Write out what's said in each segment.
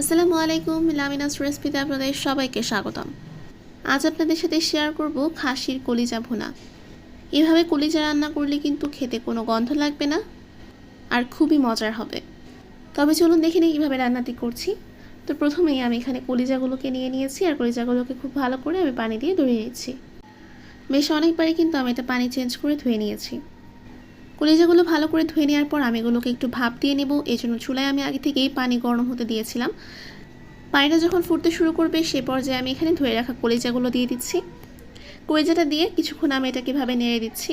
আসসালামু আলাইকুম, লামিনাস রেসিপিতে আপনাদের সবাইকে স্বাগতম। আজ আপনাদের সাথে শেয়ার করব খাসির কলিজা ভুনা। এভাবে কলিজা রান্না করলে কিন্তু খেতে কোনো গন্ধ লাগবে না আর খুবই মজার হবে। তবে চলুন দেখে নিই কীভাবে রান্নাটি করছি। তো প্রথমেই আমি এখানে কলিজাগুলোকে নিয়ে নিয়েছি আর কলিজাগুলোকে খুব ভালো করে আমি পানি দিয়ে ধুয়ে নিয়েছি বেশ অনেকবারই কিন্তু আমি এটা পানি চেঞ্জ করে ধুয়ে নিয়েছি। কলিজাগুলো ভালো করে ধুয়ে নেওয়ার পর আমি এগুলোকে একটু ভাপ দিয়ে নেব। এই জন্য চুলায় আমি আগে থেকেই পানি গরম হতে দিয়েছিলাম। পানিটা যখন ফুটতে শুরু করবে, সে পর্যায়ে আমি এখানে ধুয়ে রাখা কলিজাগুলো দিয়ে দিচ্ছি। কলিজাটা দিয়ে কিছুক্ষণ আমি এটাকে ভাবে নেড়ে দিচ্ছি।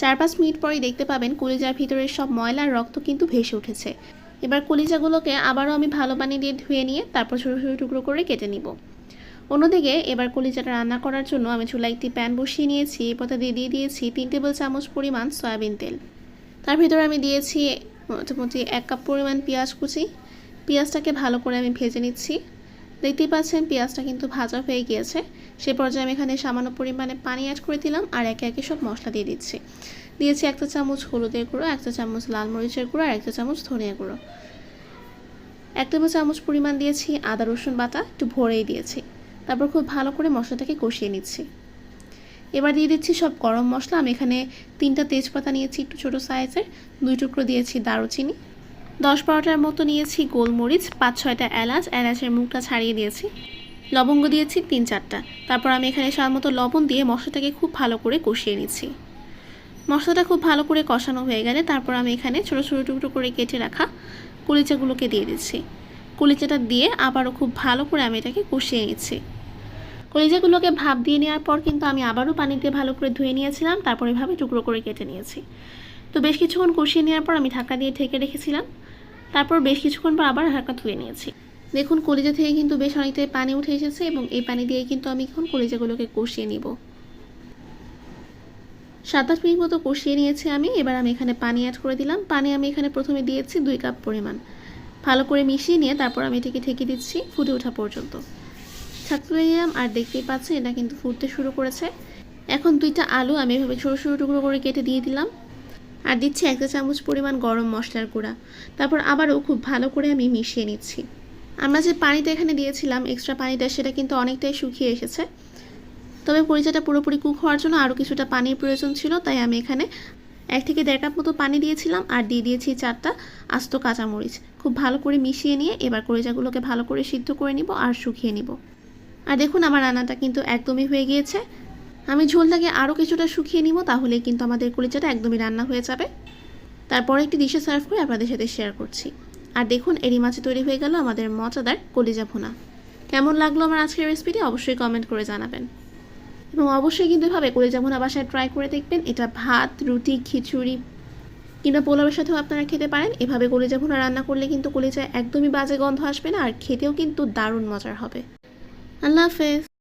চার পাঁচ মিনিট পরেই দেখতে পাবেন কলিজার ভিতরের সব ময়লার রক্ত কিন্তু ভেসে উঠেছে। এবার কলিজাগুলোকে আবারও আমি ভালো পানি দিয়ে ধুয়ে নিয়ে তারপর ছোটো ছোটো টুকরো করে কেটে নিব। অন্যদিকে এবার কলিজাটা রান্না করার জন্য আমি চুলায় একটি প্যান বসিয়ে নিয়েছি। দিয়ে দিয়ে দিয়েছি তিন টেবিল চামচ পরিমাণ সয়াবিন তেল। তার ভিতরে আমি দিয়েছি মোটামুটি এক কাপ পরিমাণ পেঁয়াজ কুচি। পেঁয়াজটাকে ভালো করে আমি ভেজে নিচ্ছি। দেখতেই পাচ্ছেন পেঁয়াজটা কিন্তু ভাজা হয়ে গিয়েছে। সে পর্যায়ে আমি এখানে সামান্য পরিমাণে পানি অ্যাড করে দিলাম আর একে একে সব মশলা দিয়ে দিচ্ছি। দিয়েছি একটা চামচ হলুদের গুঁড়ো, একটা চামচ লাল মরিচের গুঁড়ো আর একটা চামচ ধনিয়া গুঁড়ো। এক টেবিল চামচ পরিমাণ দিয়েছি আদা রসুন বাটা, একটু ভরেই দিয়েছি। তারপর খুব ভালো করে মশলাটাকে কষিয়ে নিচ্ছি। এবার দিয়ে দিচ্ছি সব গরম মশলা। আমি এখানে তিনটা তেজপাতা নিয়েছি একটু ছোটো সাইজের। দুই টুকরো দিয়েছি দারুচিনি। দশ বারোটার মতো নিয়েছি গোলমরিচ, পাঁচ ছয়টা এলাচ। এলাচের মুখটা ছাড়িয়ে দিয়েছি। লবঙ্গ দিয়েছি তিন চারটা। তারপর আমি এখানে স্বাদ মতো লবণ দিয়ে মশলাটাকে খুব ভালো করে কষিয়ে নিচ্ছি। মশলাটা খুব ভালো করে কষানো হয়ে গেলে তারপর আমি এখানে ছোটো ছোটো টুকরো করে কেটে রাখা কুলিচাগুলোকে দিয়ে দিচ্ছি। কুলিচাটা দিয়ে আবারও খুব ভালো করে আমি এটাকে কষিয়ে নিয়েছি কলিজাগুলোকে ভাপ দিয়ে নেওয়ার পর কিন্তু আমি আবারও পানি দিয়ে ভালো করে ধুয়ে নিয়েছিলাম, তারপর এভাবে টুকরো করে কেটে নিয়েছি। তো বেশ কিছুক্ষণ কষিয়ে নেওয়ার পর আমি ঢাকা দিয়ে ঢেকে রেখেছিলাম, তারপর বেশ কিছুক্ষণ পর আবার হালকা ধুয়ে নিয়েছি। দেখুন, কলিজা থেকে কিন্তু বেশ অনেকটাই পানি উঠে এসেছে এবং এই পানি দিয়ে কিন্তু আমি এখন কলিজাগুলোকে কষিয়ে নিব। সাত আট মিনিট মতো কষিয়ে নিয়েছি আমি, এবার আমি এখানে পানি অ্যাড করে দিলাম। পানি আমি এখানে প্রথমে দিয়েছি দুই কাপ পরিমাণ। ভালো করে মিশিয়ে নিয়ে তারপর আমি এটাকে ঢেকে দিচ্ছি ফুটে ওঠা পর্যন্ত। ছাত্র নিলাম আর দেখতেই পাচ্ছেন, এটা কিন্তু ফুটতে শুরু করেছে। এখন দুইটা আলু আমি এভাবে ছোটো ছোটো টুকরো করে কেটে দিয়ে দিলাম। আর দিচ্ছি একটা চামচ পরিমাণ গরম মশলার গুঁড়া। তারপর আবারও খুব ভালো করে আমি মিশিয়ে নিচ্ছি। আমরা যে পানিটা এখানে দিয়েছিলাম এক্সট্রা পানিটা, সেটা কিন্তু অনেকটাই শুকিয়ে এসেছে। তবে পরিচাটা পুরোপুরি কুক হওয়ার জন্য আরও কিছুটা পানির প্রয়োজন ছিল, তাই আমি এখানে এক থেকে দেড় কাপ মতো পানি দিয়েছিলাম আর দিয়ে দিয়েছি চারটা আস্ত কাঁচামরিচ। খুব ভালো করে মিশিয়ে নিয়ে এবার কলিজাগুলোকে ভালো করে সিদ্ধ করে নিব আর শুকিয়ে নিব। আর দেখুন আমার রান্নাটা কিন্তু একদমই হয়ে গিয়েছে। আমি ঝোলটাকে আরও কিছুটা শুকিয়ে নিব তাহলে কিন্তু আমাদের কলিজাটা একদমই রান্না হয়ে যাবে। তারপরে একটি ডিশে সার্ভ করে আপনাদের সাথে শেয়ার করছি। আর দেখুন এরই মাছে তৈরি হয়ে গেল আমাদের মজাদার কলিজা ভুনা। কেমন লাগল আমার আজকের রেসিপিটি অবশ্যই কমেন্ট করে জানাবেন। এবং অবশ্যই কিন্তু এভাবে করে যেমন বাসায় ট্রাই করে দেখবেন, এটা ভাত, রুটি, খিচুড়ি কিংবা পোলাওয়ের সাথেও আপনারা খেতে পারেন। এভাবে কলিজা ভুনা রান্না করলে কিন্তু কলেজায় একদমই বাজে গন্ধ আসবে না, আর খেতেও কিন্তু দারুণ মজার হবে। আল্লাহ হাফেজ।